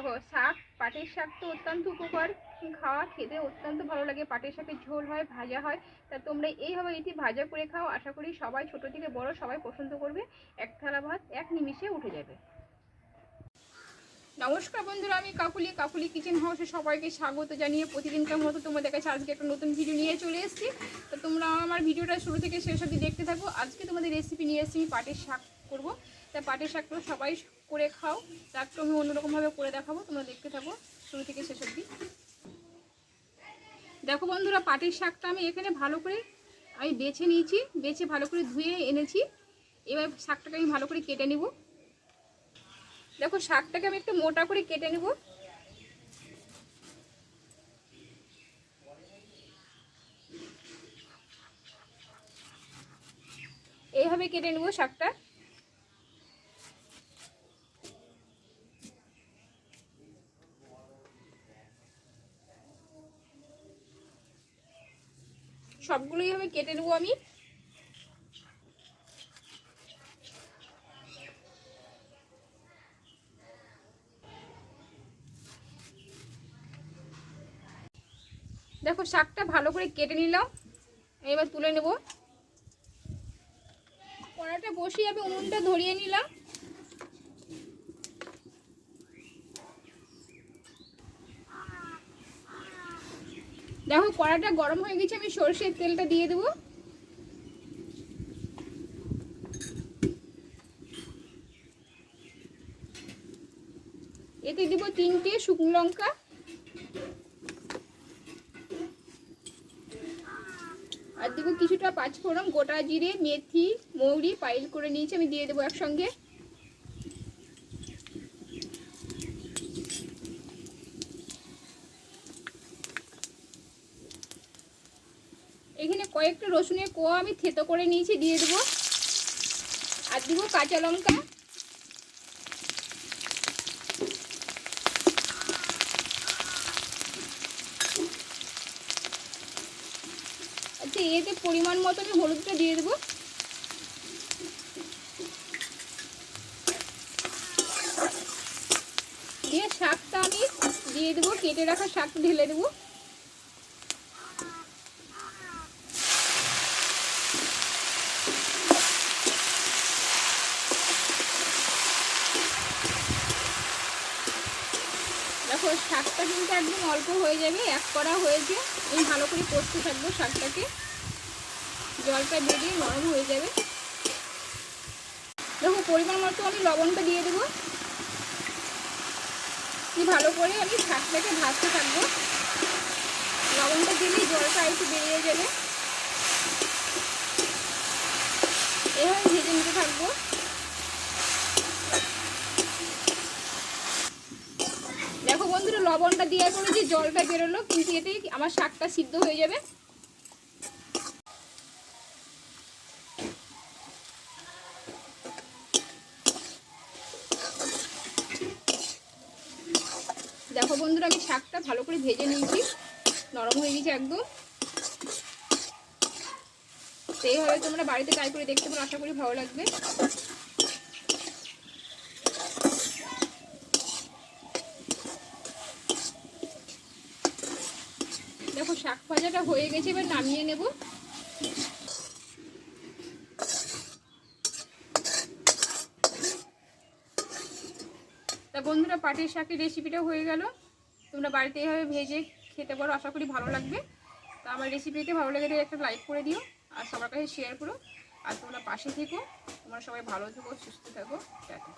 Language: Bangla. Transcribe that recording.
দেখো, শাক, পাটের শাক তো অত্যন্ত উপকার। খাওয়া খেতে অত্যন্ত ভালো লাগে। পাটের শাকের ঝোল হয়, ভাজা হয়। তা তোমরা এইভাবে এটি ভাজা করে খাও, আশা করি সবাই ছোট থেকে বড় সবাই পছন্দ করবে। এক থালা ভাত, এক নিমিষে উঠে যাবে। নমস্কার বন্ধুরা, আমি কাকুলি। কাকুলি কিচেন হাউসে সবাইকে স্বাগত জানিয়ে প্রতিদিনকার মতো তোমাদের কাছে আজকে একটা নতুন ভিডিও নিয়ে চলে এসেছি। তো তোমরা আমার ভিডিওটা শুরু থেকে শেষ অবধি দেখতে থাকো। আজকে তোমাদের রেসিপি নিয়ে এসেছি, আমি পাটের শাক করব। তা পাটের শাকগুলো সবাই করে খাও। তার একটু আমি অন্যরকমভাবে করে দেখাবো তোমরা দেখতে থাকো শুরু থেকে শেষ অবধি। দেখো বন্ধুরা, পাটের শাকটা আমি এখানে ভালো করে আমি বেছে নিয়েছি, বেছে ভালো করে ধুয়ে এনেছি। এবার শাকটাকে আমি ভালো করে কেটে নেব। দেখো, শাকটাকে আমি একটু মোটা করে কেটে নেব। এইভাবে কেটে নেব শাকটা। সবগুলো এইভাবে কেটে নেব আমি। দেখো, শাকটা ভালো করে কেটে নিলাম। এবার তুলে নেব। কড়াটা বসিয়ে আমি উনুনটা ধরিয়ে নিলাম। দেখো কড়াটা গরম হয়ে গেছে, আমি সর্ষের তেলটা দিয়ে দেবো। এতে দিব তিনটে শুকনো লঙ্কা। আর দিব কিছুটা পাঁচফোড়ন, গোটা জিরে, মেথি, মৌরি, পাইল করে নিয়েছি, আমি দিয়ে দেবো একসঙ্গে। এখানে কয়েকটা রসুনের কোয়া আমি থেতো করে নিয়েছি, দিয়ে দেবো। আর দিব কাঁচা লঙ্কা। আচ্ছা এতে পরিমাণ মতো আমি হলুদটা দিয়ে দেবো। দিয়ে শাকটা আমি দিয়ে দেবো, কেটে রাখা শাকটা ঢেলে দেবো। দেখো, শাকটা কিন্তু একদম অল্প হয়ে যাবে, এক করা হয়েছে। আমি ভালো করে কষতে থাকব শাকটাকে। জলটা বেরিয়ে নরম হয়ে যাবে। দেখো, পরিমাণ মতো আমি লবণটা দিয়ে দেবো। কি ভালো করে আমি শাকটাকে ভাজতে থাকব। লবণটা দিলেই জলটা একটু বেরিয়ে যাবে। এভাবে ভেজে নিতে থাকব দেখো বন্ধুরা লবণটা দেওয়ার পরে যে জলটা বেরোলো, কিন্তু এতেই আমার শাকটা সিদ্ধ হয়ে যাবে। দেখো বন্ধুরা, আমি শাকটা ভালো করে ভেজে নিয়েছি। নরম হয়ে গেছে একদম। সেইভাবে তোমরা বাড়িতে ট্রাই করে দেখতে পারো, আশা করি ভালো লাগবে। শাক ভাজাটা হয়ে গেছে, এবার নামিয়ে নেব। তা বন্ধুরা, পাটের শাকের রেসিপিটা হয়ে গেল। তোমরা বাড়িতে এভাবে ভেজে খেতে পারো, আশা করি ভালো লাগবে। তো আমার রেসিপিতে ভালো লেগে একটা লাইক করে দিও, আর সবার কাছে শেয়ার করো। আর তোমরা পাশে থেকো। তোমরা সবাই ভালো থেকো, সুস্থ থাকো। টাটা।